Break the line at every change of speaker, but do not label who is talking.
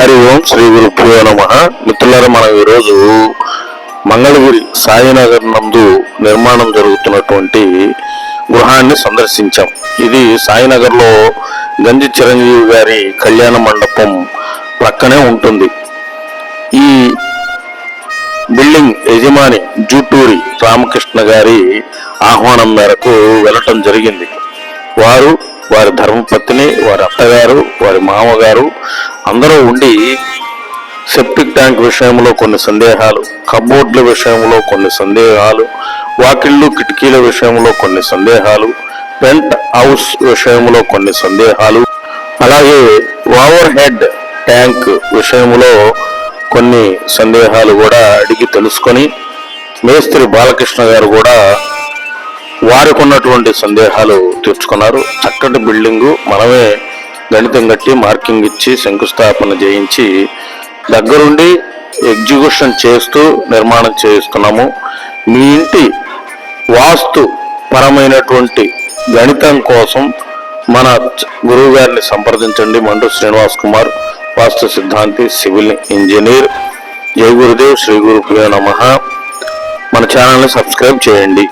హరి ఓం శ్రీ గురుభ్యో నమ. మిత్రులారా మనం ఈరోజు మంగళగిరి సాయినగర్ నందు నిర్మాణం జరుగుతున్నటువంటి గృహాన్ని సందర్శించాం. ఇది సాయినగర్లో గంజి చిరంజీవి గారి కళ్యాణ మండపం ప్రక్కనే ఉంటుంది. ఈ బిల్డింగ్ యజమాని జూటూరి రామకృష్ణ గారి ఆహ్వానం మేరకు వెళ్ళటం జరిగింది. వారు వారి ధర్మపత్ని వారి అత్తగారు వారి మామగారు అందరూ ఉండి సెప్టిక్ ట్యాంక్ విషయంలో కొన్ని సందేహాలు కబోర్డ్ల విషయంలో కొన్ని సందేహాలు వాకిళ్ళు కిటికీల విషయంలో కొన్ని సందేహాలు పెంట్ హౌస్ విషయంలో కొన్ని సందేహాలు అలాగే ఓవర్ హెడ్ ట్యాంక్ విషయంలో కొన్ని సందేహాలు కూడా అడిగి తెలుసుకొని మేస్త్రి బాలకృష్ణ గారు కూడా వారికి ఉన్నటువంటి సందేహాలు తీర్చుకున్నారు చక్కటి బిల్డింగు మనమే గణితం కట్టి మార్కింగ్ ఇచ్చి శంకుస్థాపన చేయించి దగ్గరుండి ఎగ్జిక్యూషన్ చేస్తూ నిర్మాణం చేయిస్తున్నాము. మీ ఇంటి వాస్తు పరమైనటువంటి గణితం కోసం మన గురువు గారిని సంప్రదించండి. మండు శ్రీనివాస్ కుమార్ వాస్తు సిద్ధాంతి సివిల్ ఇంజనీర్. జయ గురుదేవ్ శ్రీ గురుభ్యో నమ. మన ఛానల్ని సబ్స్క్రైబ్ చేయండి.